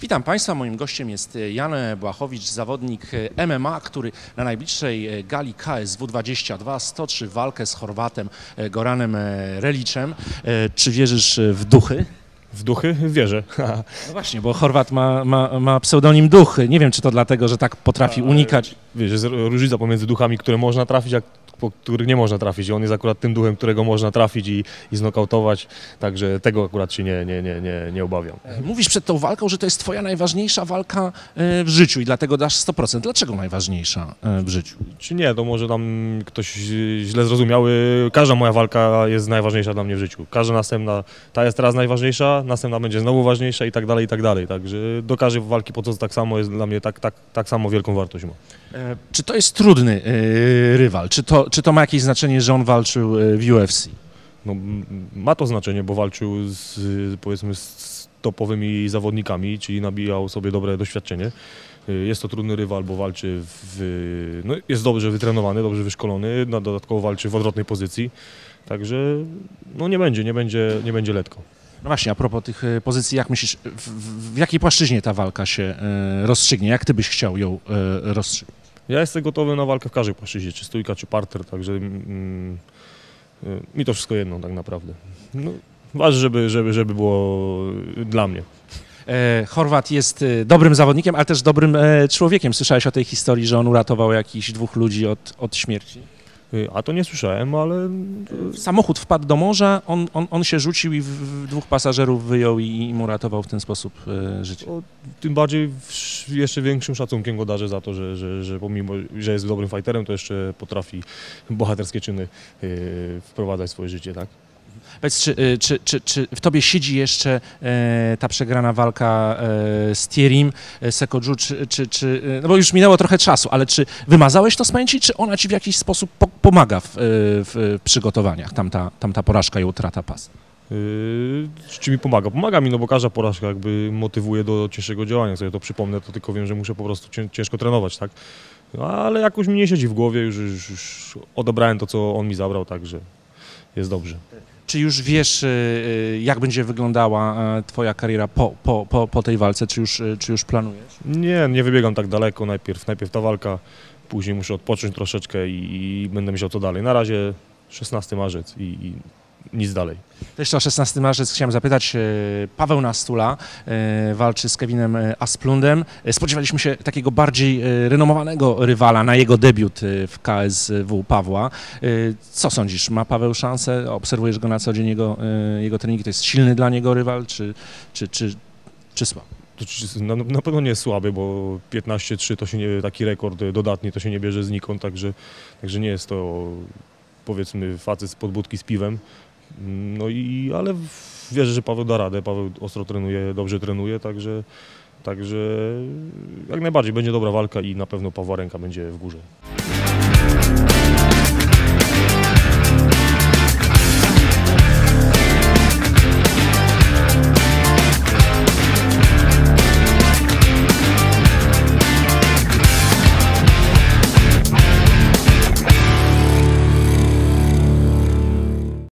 Witam Państwa, moim gościem jest Jan Błachowicz, zawodnik MMA, który na najbliższej gali KSW 22 stoczy walkę z Chorwatem Goranem Reliczem. Czy wierzysz w duchy? W duchy wierzę. No właśnie, bo Chorwat ma, ma, ma pseudonim Duchy. Nie wiem, czy to dlatego, że tak potrafi unikać. Wiesz, jest różnica pomiędzy duchami, które można trafić, a po których nie można trafić. I on jest akurat tym duchem, którego można trafić i, i znokautować. Także tego akurat się nie, nie, nie, nie, nie obawiam. Mówisz przed tą walką, że to jest Twoja najważniejsza walka e, w życiu i dlatego dasz 100%. Dlaczego najważniejsza e, w życiu? Czy nie, to może tam ktoś źle zrozumiał. Każda moja walka jest najważniejsza dla mnie w życiu. Każda następna, ta jest teraz najważniejsza, następna będzie znowu ważniejsza i tak dalej, i tak dalej. Także do każdej walki po co tak samo jest dla mnie tak, tak, tak samo wielką wartość ma. E, Czy to jest trudny e, rywal? Czy to, czy to ma jakieś znaczenie, że on walczył e, w UFC? No, ma to znaczenie, bo walczył z powiedzmy z topowymi zawodnikami, czyli nabijał sobie dobre doświadczenie. Jest to trudny rywal, bo walczy w, no, jest dobrze wytrenowany, dobrze wyszkolony, no, dodatkowo walczy w odwrotnej pozycji. Także no, nie będzie, nie będzie, nie będzie letko. No właśnie, a propos tych pozycji, jak myślisz, w, w, w jakiej płaszczyźnie ta walka się rozstrzygnie? Jak ty byś chciał ją rozstrzygnąć? Ja jestem gotowy na walkę w każdej płaszczyźnie, czy stójka, czy parter, także mm, y, mi to wszystko jedno tak naprawdę. No, ważne, żeby, żeby, żeby było dla mnie. E, Chorwat jest e, dobrym zawodnikiem, ale też dobrym e, człowiekiem. Słyszałeś o tej historii, że on uratował jakichś dwóch ludzi od, od śmierci? Y, A to nie słyszałem, ale Samochód wpadł do morza, on, on, on się rzucił i w, w dwóch pasażerów wyjął i im uratował w ten sposób e, życie. O, tym bardziej w- jeszcze większym szacunkiem go darzę za to, że, że, że pomimo, że jest dobrym fighterem, to jeszcze potrafi bohaterskie czyny yy, wprowadzać w swoje życie, tak? Powiedz, czy, e, czy, czy, czy w tobie siedzi jeszcze e, ta przegrana walka e, z Thierim, e, Sekodżu, czy, czy, czy, no bo już minęło trochę czasu, ale czy wymazałeś to z pamięci, czy ona ci w jakiś sposób po, pomaga w, w przygotowaniach, tamta, tamta porażka i utrata pasa? Yy, czy mi pomaga? Pomaga mi, no bo każda porażka jakby motywuje do cięższego działania. Sobie to przypomnę, to tylko wiem, że muszę po prostu cię, ciężko trenować, tak? No, ale jakoś mi nie siedzi w głowie, już, już, już odebrałem to, co on mi zabrał, także jest dobrze. Czy już wiesz, e, e, jak będzie wyglądała e, twoja kariera po, po, po, po tej walce, czy już, e, czy już planujesz? Nie, nie wybiegam tak daleko. Najpierw, najpierw ta walka, później muszę odpocząć troszeczkę i, i będę myślał co dalej. Na razie 16 marzec i, i nic dalej. Jeszcze o 16 marzec chciałem zapytać. e, Paweł Nastula e, walczy z Kevinem e, Asplundem. Spodziewaliśmy się takiego bardziej renomowanego rywala na jego debiut w KSW Pawła. Co sądzisz? Ma Paweł szansę? Obserwujesz go na co dzień, jego, jego treningi? To jest silny dla niego rywal, czy, czy, czy, czy czy- Na, na pewno nie jest słaby, bo 15-3 to się nie, taki rekord dodatni to się nie bierze znikąd, także, także nie jest to powiedzmy facet z podbudki z piwem. No i, ale wierzę, że Paweł da radę, Paweł ostro trenuje, dobrze trenuje, także, także jak najbardziej będzie dobra walka i na pewno Pawła Ręka będzie w górze.